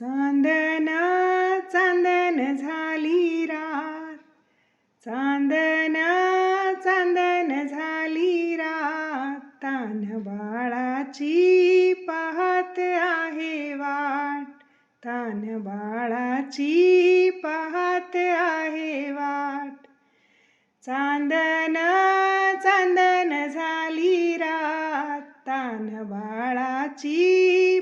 चांदन चांदन झाली रात. चांदन चांदन झाली रात. तान बाळाची पाहत आहे वाट. तान बाळाची पाहत आहे वाट. चांदन चांदन झाली रात. तान बाळाची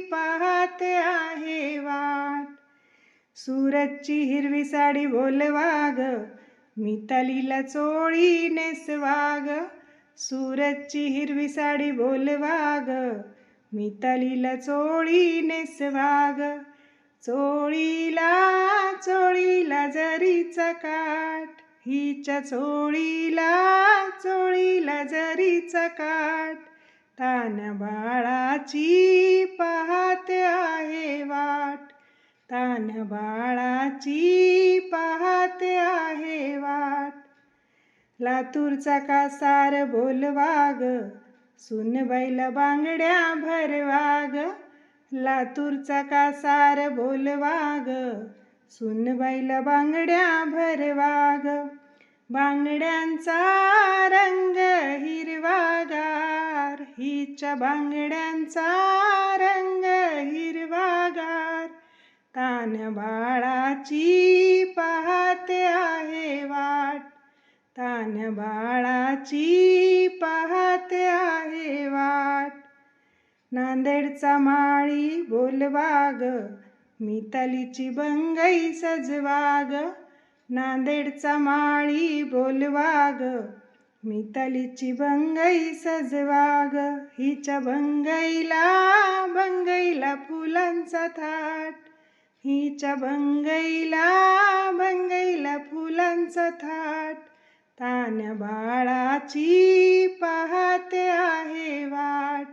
सूरजची हिरवी साडी बोलवाग ग मितालीला चोळी नेसवाग सूरजची हिरवी साडी बोलवाग ग मितालीला चोळी नेसवाग चोळीला चोळीला जरीचा काठ हिच्या चोळीला चोळीला जरीचा काठ. तान बाळाची लहान बाळाची पाहते आहे वाट. लातूरचा कासार बोलवाग सुन बैल बांगड्या भरवाग लातूरचा कासार बोलवाग सुन बैल बांगड्या भरवाग बांगड्यांचा रंग हिरवागार हिच्या बांगड्यांचा रंग हिरवागार. तान बाळाची पाहते आहे वाट. तान बाळाची पाहते आहे वाट. नांदेडचा माळी बोलवा ग मितालीची बंगई सजवाग. नांदेडचा माळी बोलवा ग मितालीची बंगई सजवाग. हिच्या बंगईला बंगईला फुलांचा थाट. हिच्या बंगईला भंगईला फुलांचा थाट. तान्या बाळाची पाहते आहे वाट.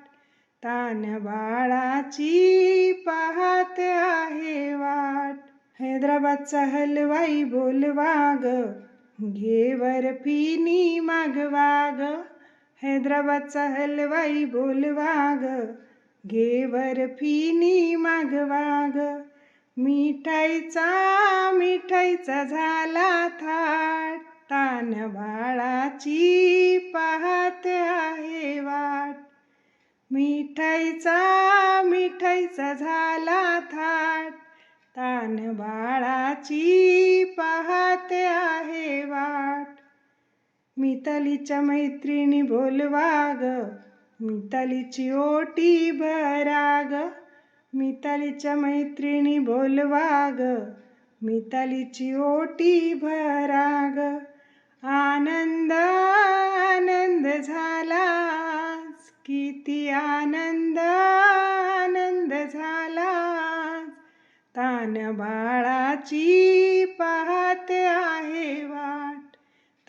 तान्या बाळाची पाहते आहे वाट. हैदराबादचा हलवाई बोलवा ग घेवर फिनी मागवा ग हैदराबादचा हलवाई बोलवा ग घेवर फिनी मागवा मिठाईचा मिठाईचा झाला थाट. तान बाळाची पाहत आहे वाट. मिठाईचा मिठाईचा झाला थाट. तान बाळाची पाहत आहे वाट. मितालीच्या मैत्रिणी बोलवा ग. मितालीची ओटी भराग मितालीच्या मैत्रिणी बोलवा ग मितालीची ओटी भरा ग आनंद आनंद झाला किती आनंद आनंद झाला तान बाळाची पाहत आहे वाट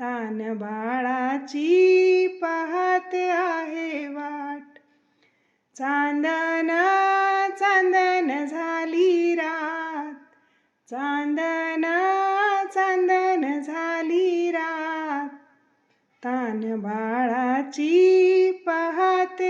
तान बाळाची पाहत आहे वाट. चांदना चांदना चांदन झाली रात. तान बाळाची पाहत